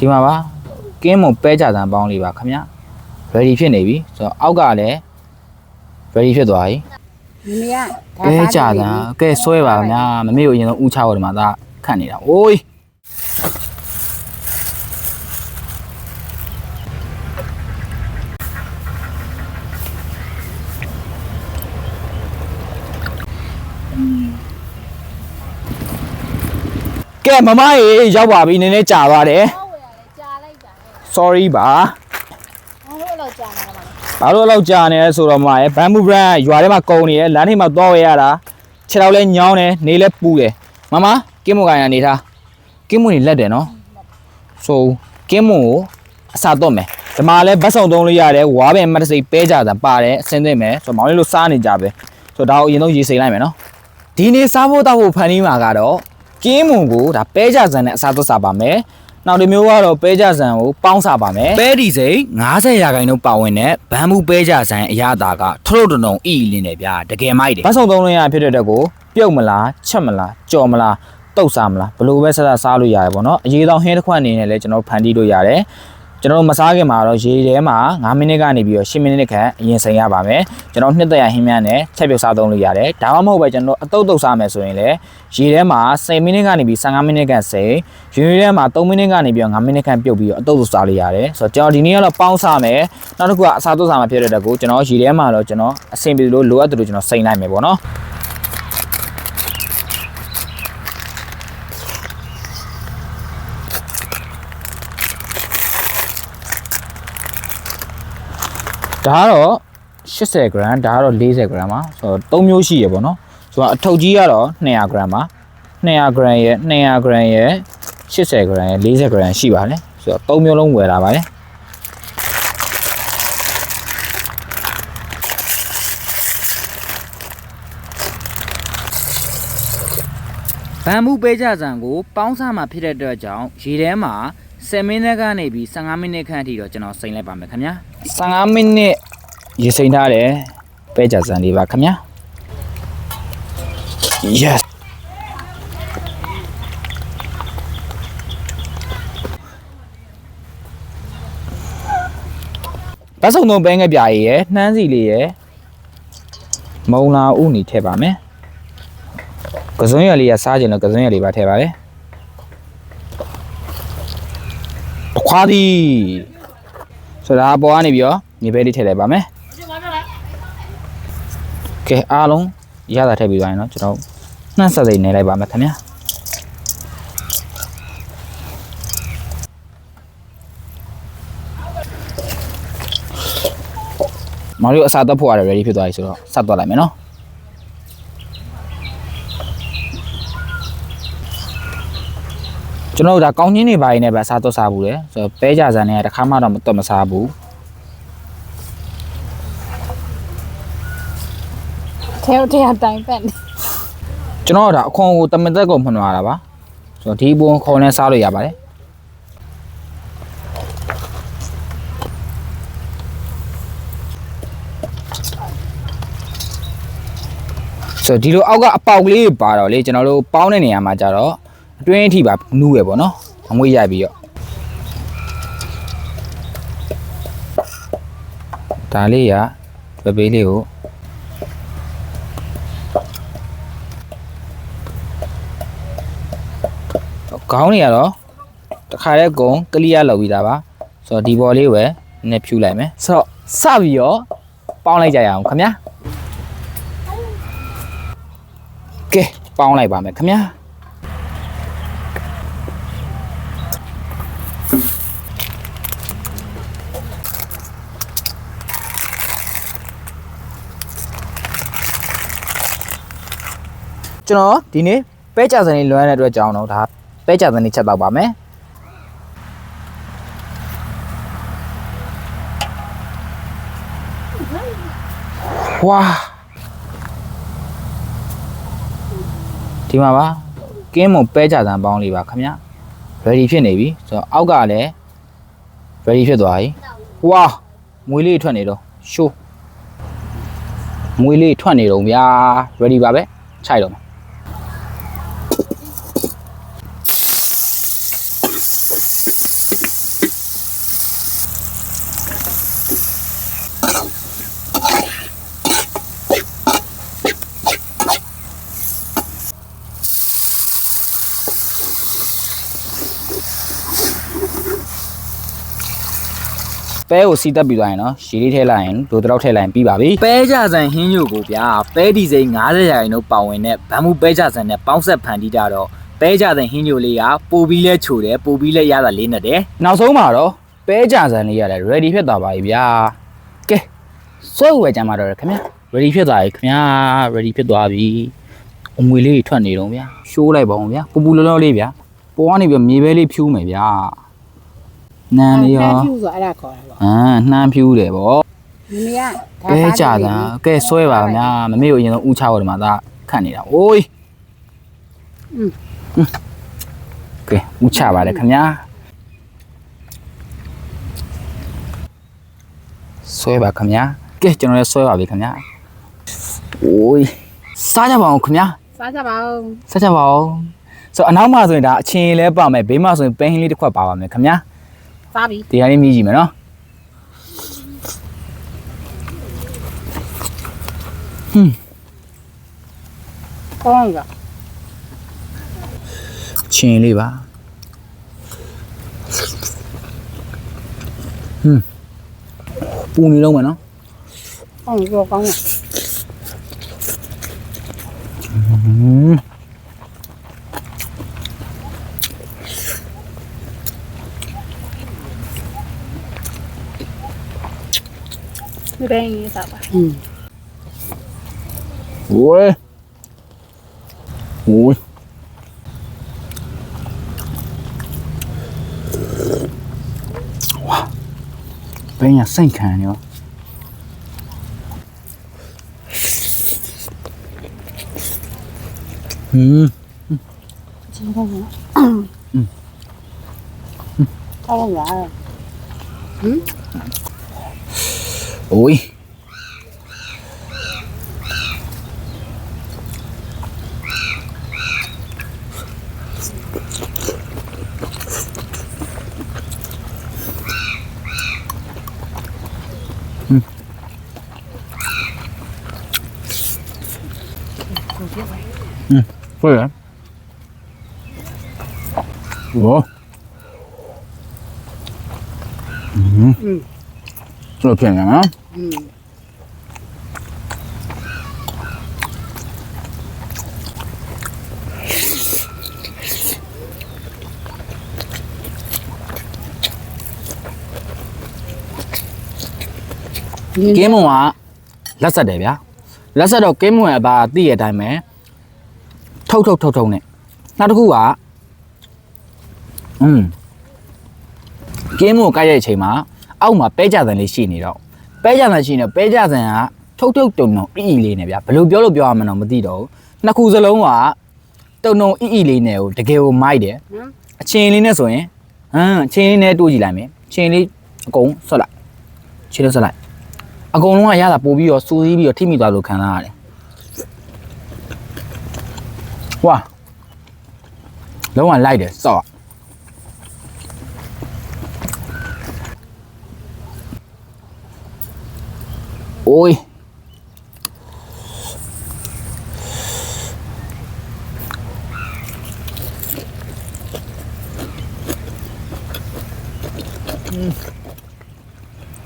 ဒီမှာပါကင်းမုံပဲကြတန်ပေါင်းလေးပါခင်ဗျ ready ဖြစ်နေပြီဆိုတော့အောက်ကလည်း ready ဖြစ်သွားပြီမမေကပဲကြတန်ကဲဆွဲပါခင်ဗျာမမေကိုအရင်ဆုံးဥချဖို့ဒီမှာဒါခန့်နေတာအိုးကဲမမရေရောက်ပါပြီနည်းနည်းကြာသွားတယ်ဟောဝယ်ရတယ်ကြာလိုက်တာလေ sorry ပါဟောလို့တော့ကြာမှာပါဘာလို့လောက်ကြာနေလဲဆိုတော့မှရဲ့ဘမ်ဘူဘရန်ရွာထဲမှာကုံနေရလမ်းထိပ်မှာသွားဝဲရတာခြေထောက်လဲညောင်းတယ်နေလဲပူတယ်မမကင်းမွန်ကန်ရနေထားကင်းမွန်နေလက်တယ်နော်ဆိုကင်းမွန်ကိုအစာတော့မယ်ဒီမှာလဲဘတ်ဆောင်သုံးလို့ရတယ်ဝါပင်မတ်တစိပဲကြတာပါတယ်အစင်းသိမယ်ဆိုတော့မောင်လေးလို့စားနေကြပဲဆိုတော့ဒါကိုအရင်ဆုံးရေးစိမ်လိုက်မယ်နော်ဒီနေ့စားဖို့တောက်ဖို့ဖန်ပြီးမှာကတော့ကင်းမွန်ကိုဒါပဲကြစံနဲ့အစားသွတ်စားပါမယ် နောက်တစ်မျိုးကတော့ပဲကြစံကိုပေါင်းစားပါမယ်ပဲဒီစိမ်90ရာခိုင်နှုန်းပါဝင်တဲ့ဘမ်မူပဲကြစံအရသာကထလို့တနုံအီလင်းတယ်ဗျာတကယ်မိုက်တယ်ဘတ်ဆောင်သုံးလို့ရဖြစ်တဲ့တက်ကိုပြုတ်မလားချက်မလားကြော်မလားတုတ်စားမလားဘယ်လိုပဲဆက်ဆက်စားလို့ရတယ်ပေါ့နော်အရေးတောင်ဟင်းတစ်ခွက်အနေနဲ့လည်းကျွန်တော်ဖန်တီးလို့ရတယ် ကျွန်တော်တို့မစားခင်မှာတော့ရေထဲမှာ9မိနစ်ကနေပြီးတော့10မိနစ်ခန့်အရင်စိမ်ရပါမယ်ကျွန်တော်နှစ်သက်ရဟင်းမြန်းနဲ့ချက်ပြုတ်စားသုံးလို့ရတယ်ဒါမှမဟုတ်ပဲကျွန်တော်အတုတ်တုတ်စားမယ်ဆိုရင်လည်းရေထဲမှာ10မိနစ်ကနေပြီး15မိနစ်ခန့်စိမ်ရေထဲမှာ3မိနစ်ကနေပြီးတော့9မိနစ်ခန့်ပြုတ်ပြီးတော့အတုတ်တုတ်စားလို့ရတယ်ဆိုတော့ကျွန်တော်ဒီနေ့ကတော့ပေါင်းစားမယ်နောက်တစ်ခုကအစားတုတ်စားမှာဖြစ်တဲ့တက်ကိုကျွန်တော်ရေထဲမှာတော့ကျွန်တော်အဆင်ပြေလို့လိုအပ်တယ်လို့ကျွန်တော်စိမ်လိုက်မယ်ပေါ့နော် ဒါကတော့80 gram ဒါကတော့40 gram ပါဆိုတော့3မျိုးရှိရပေါ့နော်ဆိုတော့အထုပ်ကြီးကတော့200 gram ပါ200 gram ရဲ့200 gram ရဲ့80 gram ရဲ့40 gram ရှိပါတယ်ဆိုတော့3မျိုးလုံးဝယ်လာပါတယ်ဗန်မှုပေးကြစံကိုပေါင်းစားမှာဖြစ်တဲ့အတွက်ကြောင့်ရေထဲမှာ10မိနစ်ကနေပြီး15မိနစ်ခန့်အထိတော့ကျွန်တော်စိမ့်လိုက်ပါမယ်ခင်ဗျာ 15မိနစ်ရေစိမ့်ထားတယ်ပဲကြစံလေးပါခင်ဗျာ yes ဗတ်စုံသုံးပဲငယ်ပြာရည်ရယ်နှမ်းစီလေးရယ်မုံလာဥနီထည့်ပါမယ်ကစွန်းရလေးကစားခြင်းလို့ကစွန်းရလေးပါထည့်ပါမယ်တခွားသည် ဆိုတော့အပေါ်ကနေပြီးတော့ညီပဲလေးထည့်လိုက်ပါမယ်ကဲအားလုံးရတာထည့်ပြီးသွားရင်တော့ကျွန်တော်နှမ်းဆက်စိတ်နေလိုက်ပါမယ်ခင်ဗျာမောင်လေးအစားတက်ဖို့ရတယ် ready ဖြစ်သွားပြီဆိုတော့ဆက်သွားလိုက်မယ်နော် ကျွန်တော်တို့ဒါကောင်းချင်းတွေပါရင်လည်းပဲအစားသွတ်စားဘူးလေဆိုတော့ပဲကြစံနဲ့တစ်ခါမှတော့မတွတ်မစားဘူးထဲထဲတိုင်းပက်နေကျွန်တော်ကဒါအခွန်ကိုတမင်သက်ကိုမှန်သွားတာပါဆိုတော့ဒီဘုံခေါ်နဲ့စားလို့ရပါတယ်ဆိုတော့ဒီလိုအောက်ကအပေါက်ကလေးပါတော့လေကျွန်တော်တို့ပေါင်းတဲ့နေရာမှာကြတော့ အတွင်းအထိပါနူးရပေါ့နော်အမွေးရိုက်ပြီးတော့ဒါလေးကပပေးလေးကိုခေါင်းတွေကတော့တခါတည်းကုံကလီယာလောက်ပြီးသားပါဆိုတော့ဒီဘော်လေးပဲနည်းဖြူလိုက်မယ်ဆိုတော့စပြီးတော့ပေါင်းလိုက်ကြရအောင်ခင်ဗျာကဲပေါင်းလိုက်ပါမယ်ခင်ဗျာ ကျွန်တော်ဒီနေ့ပဲကြစံလေးလွမ်းတဲ့အတွက်ကြောင့်တော့ဒါပဲကြစံလေးချက်တော့ပါမယ်ဝါဒီမှာပါကင်းမုံပဲကြစံပေါင်းလေးပါခင်ဗျ ready ဖြစ်နေပြီဆိုတော့အောက်ကလည်း ready ဖြစ်သွားပြီဝါမွေးလေးထွက်နေတော့ရှိုးမွေးလေးထွက်နေတော့ဗျာ ready ပါပဲခြိုက်တော့ ပဲကိုစီးတက်ပြီးသွားရင်နော်ရှည်လေးထည့်လိုက်ရင်ဒိုတော့ထည့်လိုက်ရင်ပြီးပါပြီပဲကြဆန်ဟင်းညို့ကိုဗျာပဲဒီစိန်90ရာခိုင်နှုန်းပါဝင်တဲ့ဗန်မူပဲကြဆန်နဲ့ပေါင်းဆက်ဖန်တီးကြတော့ပဲကြဆန်ဟင်းညို့လေးကပိုပြီးလဲချိုတယ်ပိုပြီးလဲရတာလေးနဲ့တယ်နောက်ဆုံးမှာတော့ပဲကြဆန်လေးရတယ် ready ဖြစ်သွားပါပြီဗျာကဲစွဲဝယ်ကြမှာတော့ခင်ဗျာ ready ဖြစ်သွားပြီခင်ဗျာ ready ဖြစ်သွားပြီအမွေလေးတွေထွက်နေတော့ဗျာရှိုးလိုက်ပါအောင်ဗျာပူပူလောလောလေးဗျာပေါ်ကနေပြီးမြေပဲလေးဖြူးမယ်ဗျာ နန်းလေးရောဖြူဆိုအဲ့ဒါခေါ်တာပေါ့အာနှမ်းဖြူးတယ်ဗောမမေကပဲကြတာကဲဆွဲပါဗျာမမေကိုအရင်ဆုံးဥချဖို့ဒီမှာသာခတ်နေတာအိုးကဲဥချပါတယ်ခင်ဗျာဆွဲပါခင်ဗျာကဲကျွန်တော်လည်းဆွဲပါပြီခင်ဗျာအိုးစားကြပါအောင်ခင်ဗျာစားကြပါဦးစားကြပါအောင်ဆိုအနောက်မှာဆိုရင်ဒါအချင်းလဲပါမယ်ဘေးမှာဆိုရင်ပန်းဟင်းလေးတစ်ခွက်ပါပါမယ်ခင်ဗျာ စားပြီဒီဟာလေးမြည်ကြည့်မယ်နော်ကောင်းကချင်းလေးပါဟွန်းပူနေတော့မယ်နော်ကောင်းကောကောင်းဟွန်း 便宜咋办？嗯。喂。喂。哇，人家肾砍了。嗯嗯，几块钱？嗯嗯，嗯概多少？嗯。ui Ừ, vui lắm Ủa Ừ. Ừ. Rồi phiền lắm ကင်းမုံကလက်ဆက်တယ်ဗျာလက်ဆက်တော့ကင်းမုံရဲ့အပါသိရတဲ့အတိုင်းပဲထုတ်ထုတ်ထုတ်ထုတ်နဲ့နောက်တစ်ခုကอืมကင်းမုံကိုကိုက်ရဲ့အချိန်မှာအောက်မှာပဲကြဆန်လေးရှိနေတော့ ပဲကြဆန်ရှိနေတော့ပဲကြဆန်ကထုတ်ထုတ်တုံတုံအီအီလေးနဲ့ဗျာဘယ်လိုပြောလို့ပြောရမလဲတော့မသိတော့ဘူးနှစ်ခုစလုံးကတုံတုံအီအီလေးနဲ့ကိုတကယ်ကိုမိုက်တယ်နော်အချင်းလေးနဲ့ဆိုရင်ဟမ်အချင်းလေးနဲ့တိုးကြည့်လိုက်မယ်ချင်းလေးအကုန်ဆွတ်လိုက်ချင်းလေးဆွတ်လိုက်အကုန်လုံးကရတာပို့ပြီးတော့စူးစီးပြီးတော့ထိမိသွားလို့ခံစားရတယ်ဝါလုံးဝလိုက်တယ်စော့ အိုး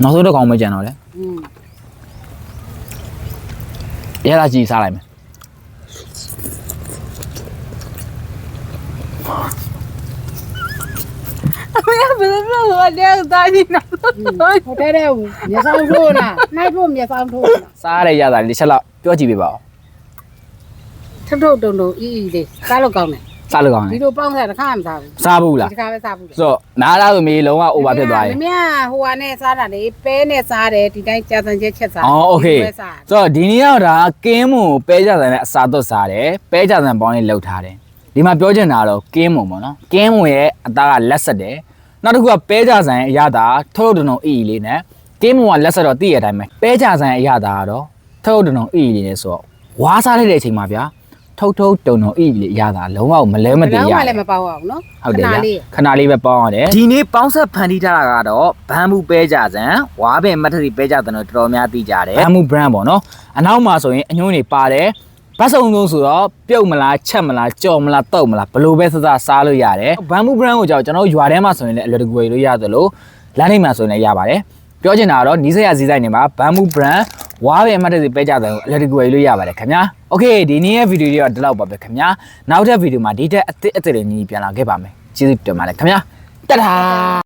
နောက်ဆုံးတစ်ကောင်မကြံတော့လေอืมရတာကြည့်စားလိုက်မယ် ဘယ်လိုလုပ်လဲတဲ့တာကြီးနော်ဟိုတဲ့တဲ့မြေဆောင်ထိုးလားနိုင်ဖို့မြေဆောင်ထိုးလား စားရတဲ့ရတာလေးတစ်ချက်လောက်ပြောကြည့်ပေးပါဦး ထုတ်ထုတ်တုံတုံအီအီလေးစားလို့ကောင်းတယ် စားလို့ကောင်းတ ဒီ ယ် လိုပေါင်းစားတစ်ခါမှမစားဘူး စားဘူးလား ဒီခါပဲစားဘူးလေ ဆိုတော့နားလားဆိုမေးလုံးဝ over ဖြစ်သွားရင် မမြဟိုဟာနဲ့စားတာလေပဲနဲ့စားတယ်ဒီတိုင်းကြာစံချက်ချက်စား အော်โอเค ဒီလိုပဲစား ဆိုတော့ဒီနေ့ကတော့ဒါကင်းမွန်ကိုပဲကြဆန်နဲ့အစာသွတ်စားတယ်ပဲကြဆန်ပေါင်းလေးလှုပ်ထားတယ် ဒီမှာပြောချင်တာကတော့ကင်းမွန်ပေါ့နော်ကင်းမွန်ရဲ့အသားကလက်ဆက်တယ်နောက်တစ်ခုကပဲကြဆန်ရဲ့အရသာထုတ်ထုတ်တုံတုံအီအီလေးနဲ့ကင်းမွန်ကလက်ဆက်တော့သိရတဲ့အတိုင်းပဲပဲကြဆန်ရဲ့အရသာကတော့ထုတ်ထုတ်တုံတုံအီအီလေးနဲ့ဆိုတော့ဝါးစားလိုက်တဲ့အချိန်မှာဗျာထုတ်ထုတ်တုံတုံအီအီလေးအရသာလုံးဝမလဲမတည်ရဘယ်ဘူးတော့မှလည်းမပေါအောင်နော်ဟုတ်တယ်ဗျာခဏလေးခဏလေးပဲပေါင်းရတယ်ဒီနေ့ပေါင်းဆက်ဖန်တီးထားတာကတော့ဘမ်ဘူပဲကြဆန်ဝါးပင်မတ်ထရီပဲကြဆန်တို့တော်တော်များသိကြတယ်ဘမ်ဘူ brand ပေါ့နော်အနောက်မှာဆိုရင်အညွှန်းတွေပါတယ် ဘတ်စုံဆုံးဆိုတော့ပြုတ်မလားချက်မလားကြော်မလားတုတ်မလားဘလို့ပဲစစစားလို့ရတယ်ဘမ်ဘူ brand ကိုကြောက်ကျွန်တော်တို့ရွာထဲမှာဆိုရင်လည်းအလွယ်တကူဝယ်လို့ရသလိုလမ်းထိပ်မှာဆိုရင်လည်းရပါတယ်ပြောချင်တာကတော့နီးစက်ရဈေးဆိုင်တွေမှာ Bamboo brand ဝါးပဲအမှတ်တရပဲကြတယ်အလက်တကူဝယ်လို့ရပါတယ်ခင်ဗျာ။ Okay ဒီနေ့ရဲ့ဗီဒီယိုလေးတော့ဒီလောက်ပါပဲခင်ဗျာ။နောက်တဲ့ဗီဒီယိုမှာဒီတက်အစ်စ်အစ်စ်တွေညီညီပြန်လာခဲ့ပါမယ်။ကျေးဇူးတင်ပါတယ်ခင်ဗျာ။တတား